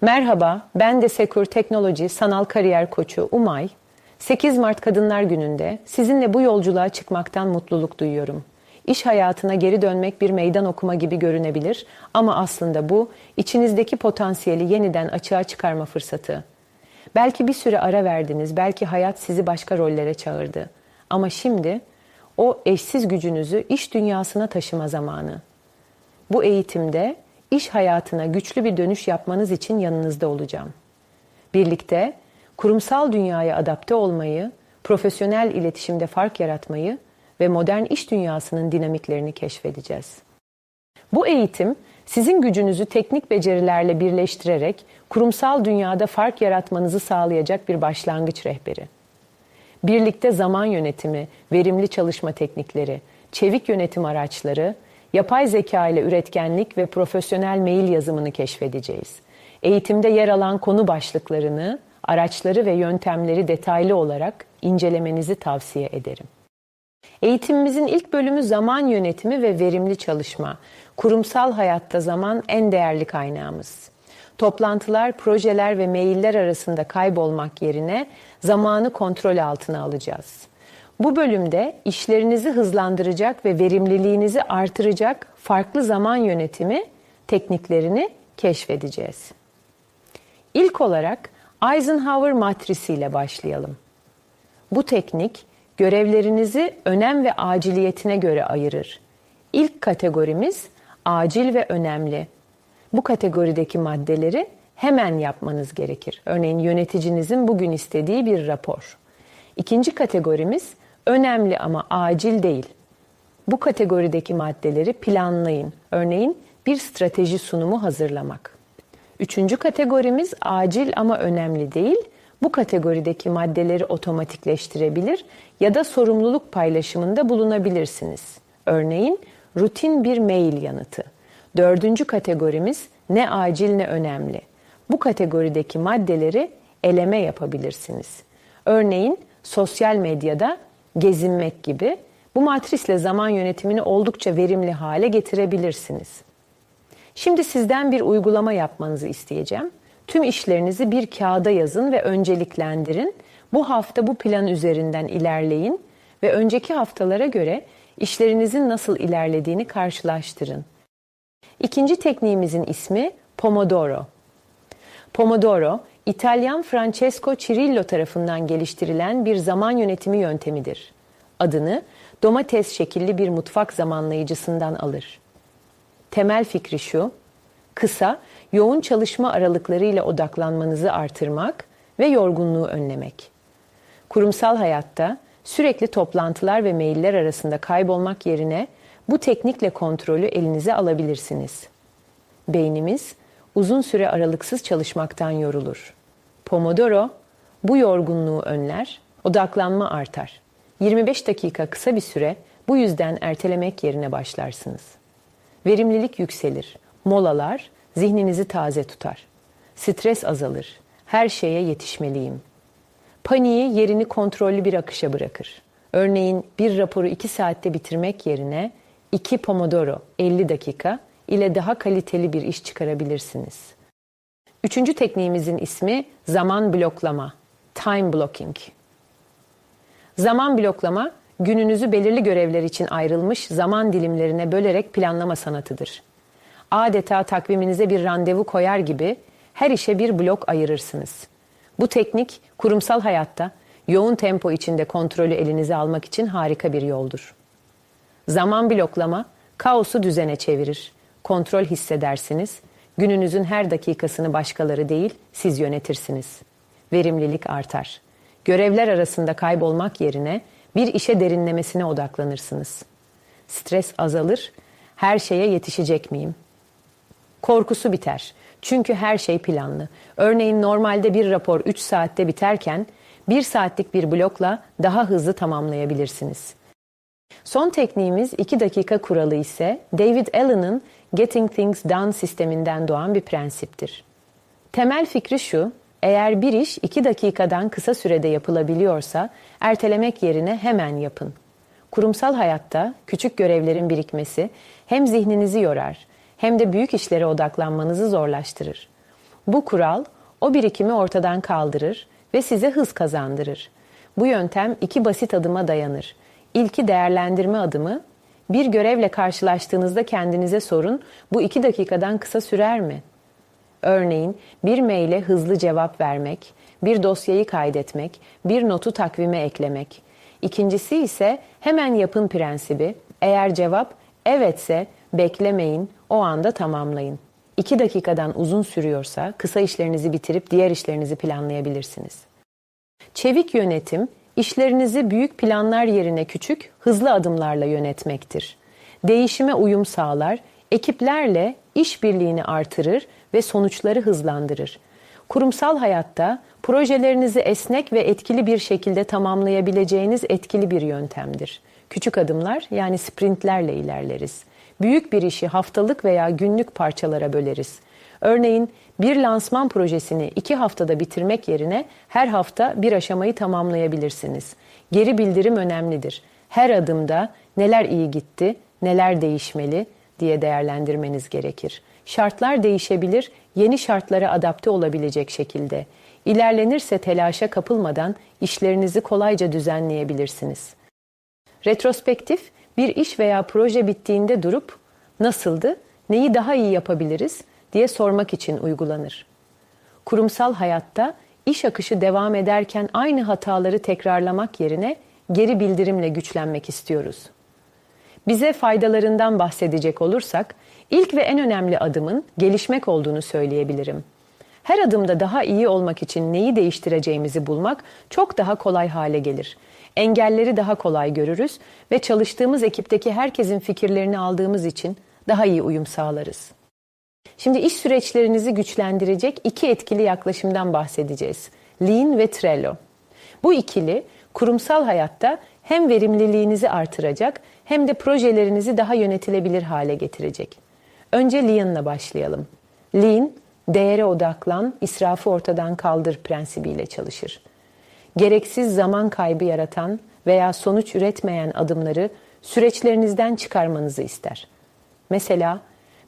Merhaba, ben de Secure Teknoloji Sanal Kariyer Koçu Umay. 8 Mart Kadınlar Günü'nde sizinle bu yolculuğa çıkmaktan mutluluk duyuyorum. İş hayatına geri dönmek bir meydan okuma gibi görünebilir ama aslında bu içinizdeki potansiyeli yeniden açığa çıkarma fırsatı. Belki bir süre ara verdiniz, belki hayat sizi başka rollere çağırdı. Ama şimdi o eşsiz gücünüzü iş dünyasına taşıma zamanı. Bu eğitimde iş hayatına güçlü bir dönüş yapmanız için yanınızda olacağım. Birlikte kurumsal dünyaya adapte olmayı, profesyonel iletişimde fark yaratmayı ve modern iş dünyasının dinamiklerini keşfedeceğiz. Bu eğitim sizin gücünüzü teknik becerilerle birleştirerek kurumsal dünyada fark yaratmanızı sağlayacak bir başlangıç rehberi. Birlikte zaman yönetimi, verimli çalışma teknikleri, çevik yönetim araçları, yapay zeka ile üretkenlik ve profesyonel mail yazımını keşfedeceğiz. Eğitimde yer alan konu başlıklarını, araçları ve yöntemleri detaylı olarak incelemenizi tavsiye ederim. Eğitimimizin ilk bölümü zaman yönetimi ve verimli çalışma. Kurumsal hayatta zaman en değerli kaynağımız. Toplantılar, projeler ve mailler arasında kaybolmak yerine zamanı kontrol altına alacağız. Bu bölümde işlerinizi hızlandıracak ve verimliliğinizi artıracak farklı zaman yönetimi tekniklerini keşfedeceğiz. İlk olarak Eisenhower matrisi ile başlayalım. Bu teknik görevlerinizi önem ve aciliyetine göre ayırır. İlk kategorimiz acil ve önemli. Bu kategorideki maddeleri hemen yapmanız gerekir. Örneğin yöneticinizin bugün istediği bir rapor. İkinci kategorimiz önemli ama acil değil. Bu kategorideki maddeleri planlayın. Örneğin bir strateji sunumu hazırlamak. Üçüncü kategorimiz acil ama önemli değil. Bu kategorideki maddeleri otomatikleştirebilir ya da sorumluluk paylaşımında bulunabilirsiniz. Örneğin rutin bir mail yanıtı. Dördüncü kategorimiz ne acil ne önemli. Bu kategorideki maddeleri eleme yapabilirsiniz. Örneğin sosyal medyada gezinmek gibi bu matrisle zaman yönetimini oldukça verimli hale getirebilirsiniz. Şimdi sizden bir uygulama yapmanızı isteyeceğim. Tüm işlerinizi bir kağıda yazın ve önceliklendirin. Bu hafta bu plan üzerinden ilerleyin ve önceki haftalara göre işlerinizin nasıl ilerlediğini karşılaştırın. İkinci tekniğimizin ismi Pomodoro. Pomodoro, İtalyan Francesco Cirillo tarafından geliştirilen bir zaman yönetimi yöntemidir. Adını domates şekilli bir mutfak zamanlayıcısından alır. Temel fikri şu, kısa, yoğun çalışma aralıklarıyla odaklanmanızı artırmak ve yorgunluğu önlemek. Kurumsal hayatta sürekli toplantılar ve mailler arasında kaybolmak yerine bu teknikle kontrolü elinize alabilirsiniz. Beynimiz uzun süre aralıksız çalışmaktan yorulur. Pomodoro bu yorgunluğu önler, odaklanma artar. 25 dakika kısa bir süre bu yüzden ertelemek yerine başlarsınız. Verimlilik yükselir. Molalar zihninizi taze tutar. Stres azalır. Her şeye yetişmeliyim. Paniği yerini kontrollü bir akışa bırakır. Örneğin bir raporu 2 saatte bitirmek yerine 2 Pomodoro 50 dakika ile daha kaliteli bir iş çıkarabilirsiniz. Üçüncü tekniğimizin ismi zaman bloklama, time blocking. Zaman bloklama, gününüzü belirli görevler için ayrılmış zaman dilimlerine bölerek planlama sanatıdır. Adeta takviminize bir randevu koyar gibi her işe bir blok ayırırsınız. Bu teknik kurumsal hayatta yoğun tempo içinde kontrolü elinize almak için harika bir yoldur. Zaman bloklama kaosu düzene çevirir. Kontrol hissedersiniz. Gününüzün her dakikasını başkaları değil, siz yönetirsiniz. Verimlilik artar. Görevler arasında kaybolmak yerine bir işe derinlemesine odaklanırsınız. Stres azalır. Her şeye yetişecek miyim? Korkusu biter. Çünkü her şey planlı. Örneğin normalde bir rapor 3 saatte biterken 1 saatlik bir blokla daha hızlı tamamlayabilirsiniz. Son tekniğimiz 2 dakika kuralı ise David Allen'ın Getting Things Done sisteminden doğan bir prensiptir. Temel fikri şu, eğer bir iş 2 dakikadan kısa sürede yapılabiliyorsa ertelemek yerine hemen yapın. Kurumsal hayatta küçük görevlerin birikmesi hem zihninizi yorar hem de büyük işlere odaklanmanızı zorlaştırır. Bu kural o birikimi ortadan kaldırır ve size hız kazandırır. Bu yöntem iki basit adıma dayanır. İlki değerlendirme adımı. Bir görevle karşılaştığınızda kendinize sorun, bu iki dakikadan kısa sürer mi? Örneğin bir maile hızlı cevap vermek, bir dosyayı kaydetmek, bir notu takvime eklemek. İkincisi ise hemen yapın prensibi. Eğer cevap evetse beklemeyin, o anda tamamlayın. İki dakikadan uzun sürüyorsa kısa işlerinizi bitirip diğer işlerinizi planlayabilirsiniz. Çevik yönetim, işlerinizi büyük planlar yerine küçük, hızlı adımlarla yönetmektir. Değişime uyum sağlar, ekiplerle işbirliğini artırır ve sonuçları hızlandırır. Kurumsal hayatta projelerinizi esnek ve etkili bir şekilde tamamlayabileceğiniz etkili bir yöntemdir. Küçük adımlar yani sprintlerle ilerleriz. Büyük bir işi haftalık veya günlük parçalara böleriz. Örneğin bir lansman projesini iki haftada bitirmek yerine her hafta bir aşamayı tamamlayabilirsiniz. Geri bildirim önemlidir. Her adımda neler iyi gitti, neler değişmeli diye değerlendirmeniz gerekir. Şartlar değişebilir, yeni şartlara adapte olabilecek şekilde. İlerlenirse telaşa kapılmadan işlerinizi kolayca düzenleyebilirsiniz. Retrospektif bir iş veya proje bittiğinde durup nasıldı, neyi daha iyi yapabiliriz diye sormak için uygulanır. Kurumsal hayatta iş akışı devam ederken aynı hataları tekrarlamak yerine geri bildirimle güçlenmek istiyoruz. Bize faydalarından bahsedecek olursak, ilk ve en önemli adımın gelişmek olduğunu söyleyebilirim. Her adımda daha iyi olmak için neyi değiştireceğimizi bulmak çok daha kolay hale gelir. Engelleri daha kolay görürüz ve çalıştığımız ekipteki herkesin fikirlerini aldığımız için daha iyi uyum sağlarız. Şimdi iş süreçlerinizi güçlendirecek iki etkili yaklaşımdan bahsedeceğiz. Lean ve Trello. Bu ikili kurumsal hayatta hem verimliliğinizi artıracak hem de projelerinizi daha yönetilebilir hale getirecek. Önce Lean'la başlayalım. Lean, değere odaklan, israfı ortadan kaldır prensibiyle çalışır. Gereksiz zaman kaybı yaratan veya sonuç üretmeyen adımları süreçlerinizden çıkarmanızı ister. Mesela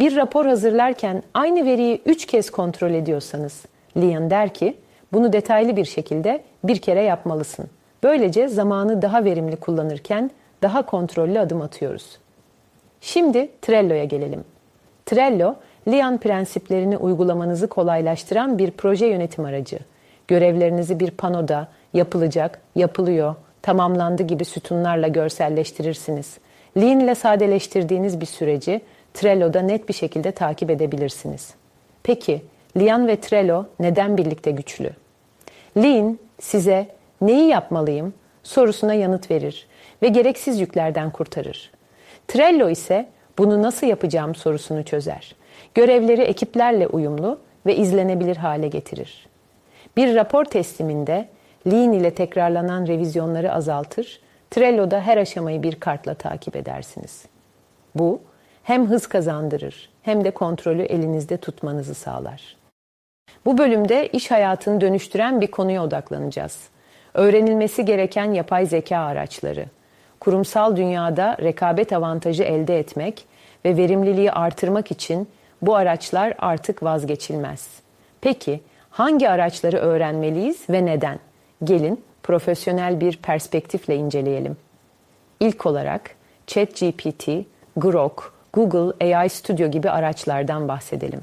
bir rapor hazırlarken aynı veriyi üç kez kontrol ediyorsanız, Lean der ki, bunu detaylı bir şekilde bir kere yapmalısın. Böylece zamanı daha verimli kullanırken daha kontrollü adım atıyoruz. Şimdi Trello'ya gelelim. Trello, Lean prensiplerini uygulamanızı kolaylaştıran bir proje yönetim aracı. Görevlerinizi bir panoda, yapılacak, yapılıyor, tamamlandı gibi sütunlarla görselleştirirsiniz. Lean ile sadeleştirdiğiniz bir süreci Trello'da net bir şekilde takip edebilirsiniz. Peki, Lean ve Trello neden birlikte güçlü? Lean size neyi yapmalıyım sorusuna yanıt verir ve gereksiz yüklerden kurtarır. Trello ise bunu nasıl yapacağım sorusunu çözer. Görevleri ekiplerle uyumlu ve izlenebilir hale getirir. Bir rapor tesliminde Lean ile tekrarlanan revizyonları azaltır, Trello'da her aşamayı bir kartla takip edersiniz. Bu hem hız kazandırır hem de kontrolü elinizde tutmanızı sağlar. Bu bölümde iş hayatını dönüştüren bir konuya odaklanacağız. Öğrenilmesi gereken yapay zeka araçları. Kurumsal dünyada rekabet avantajı elde etmek ve verimliliği artırmak için bu araçlar artık vazgeçilmez. Peki hangi araçları öğrenmeliyiz ve neden? Gelin profesyonel bir perspektifle inceleyelim. İlk olarak ChatGPT, Grok, Google AI Studio gibi araçlardan bahsedelim.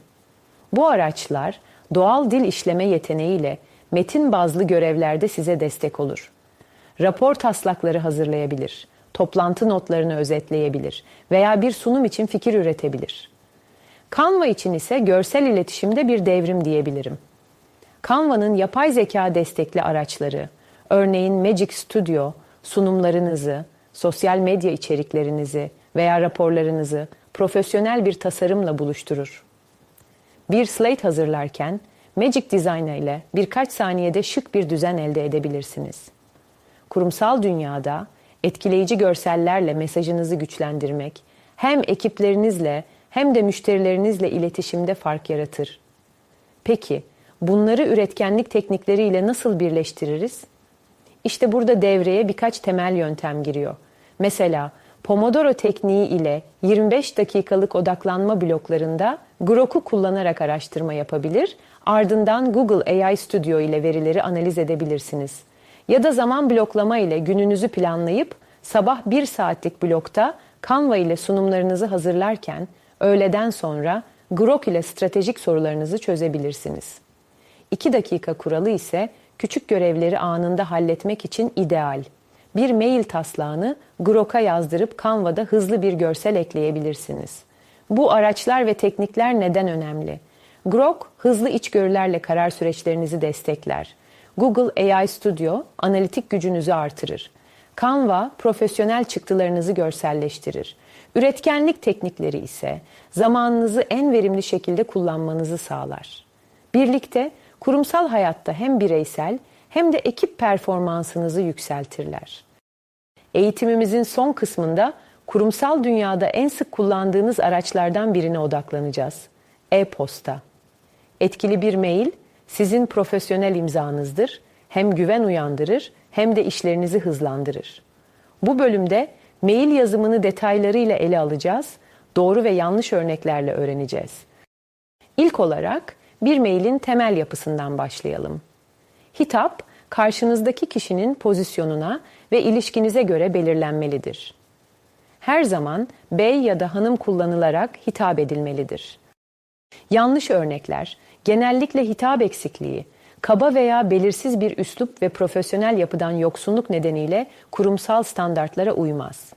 Bu araçlar doğal dil işleme yeteneğiyle metin bazlı görevlerde size destek olur. Rapor taslakları hazırlayabilir, toplantı notlarını özetleyebilir veya bir sunum için fikir üretebilir. Canva için ise görsel iletişimde bir devrim diyebilirim. Canva'nın yapay zeka destekli araçları, örneğin Magic Studio, sunumlarınızı, sosyal medya içeriklerinizi veya raporlarınızı profesyonel bir tasarımla buluşturur. Bir slate hazırlarken Magic Design ile birkaç saniyede şık bir düzen elde edebilirsiniz. Kurumsal dünyada etkileyici görsellerle mesajınızı güçlendirmek hem ekiplerinizle hem de müşterilerinizle iletişimde fark yaratır. Peki bunları üretkenlik teknikleriyle nasıl birleştiririz? İşte burada devreye birkaç temel yöntem giriyor. Mesela Pomodoro tekniği ile 25 dakikalık odaklanma bloklarında Grok'u kullanarak araştırma yapabilir, ardından Google AI Studio ile verileri analiz edebilirsiniz. Ya da zaman bloklama ile gününüzü planlayıp sabah 1 saatlik blokta Canva ile sunumlarınızı hazırlarken öğleden sonra Grok ile stratejik sorularınızı çözebilirsiniz. 2 dakika kuralı ise küçük görevleri anında halletmek için ideal. Bir mail taslağını Grok'a yazdırıp Canva'da hızlı bir görsel ekleyebilirsiniz. Bu araçlar ve teknikler neden önemli? Grok, hızlı içgörülerle karar süreçlerinizi destekler. Google AI Studio, analitik gücünüzü artırır. Canva, profesyonel çıktılarınızı görselleştirir. Üretkenlik teknikleri ise zamanınızı en verimli şekilde kullanmanızı sağlar. Birlikte kurumsal hayatta hem bireysel hem de ekip performansınızı yükseltirler. Eğitimimizin son kısmında kurumsal dünyada en sık kullandığınız araçlardan birine odaklanacağız. E-posta. Etkili bir mail sizin profesyonel imzanızdır. Hem güven uyandırır hem de işlerinizi hızlandırır. Bu bölümde mail yazımını detaylarıyla ele alacağız. Doğru ve yanlış örneklerle öğreneceğiz. İlk olarak bir mailin temel yapısından başlayalım. Hitap, karşınızdaki kişinin pozisyonuna ve ilişkinize göre belirlenmelidir. Her zaman bey ya da hanım kullanılarak hitap edilmelidir. Yanlış örnekler, genellikle hitap eksikliği, kaba veya belirsiz bir üslup ve profesyonel yapıdan yoksunluk nedeniyle kurumsal standartlara uymaz.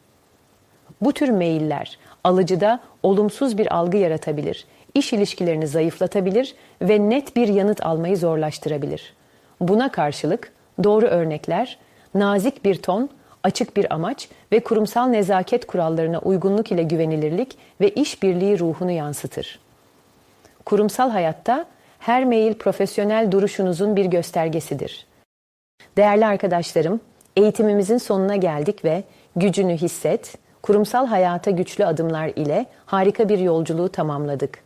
Bu tür mailler alıcıda olumsuz bir algı yaratabilir, iş ilişkilerini zayıflatabilir ve net bir yanıt almayı zorlaştırabilir. Buna karşılık doğru örnekler, nazik bir ton, açık bir amaç ve kurumsal nezaket kurallarına uygunluk ile güvenilirlik ve işbirliği ruhunu yansıtır. Kurumsal hayatta her mail profesyonel duruşunuzun bir göstergesidir. Değerli arkadaşlarım, eğitimimizin sonuna geldik ve gücünü hisset, kurumsal hayata güçlü adımlar ile harika bir yolculuğu tamamladık.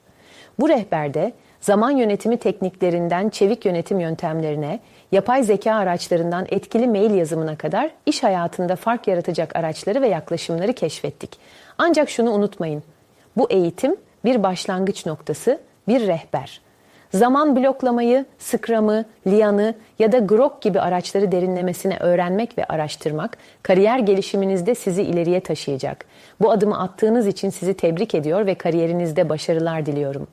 Bu rehberde zaman yönetimi tekniklerinden çevik yönetim yöntemlerine, yapay zeka araçlarından etkili mail yazımına kadar iş hayatında fark yaratacak araçları ve yaklaşımları keşfettik. Ancak şunu unutmayın. Bu eğitim bir başlangıç noktası, bir rehber. Zaman bloklamayı, Scrum'ı, Lian'ı ya da Grok gibi araçları derinlemesine öğrenmek ve araştırmak kariyer gelişiminizde sizi ileriye taşıyacak. Bu adımı attığınız için sizi tebrik ediyor ve kariyerinizde başarılar diliyorum.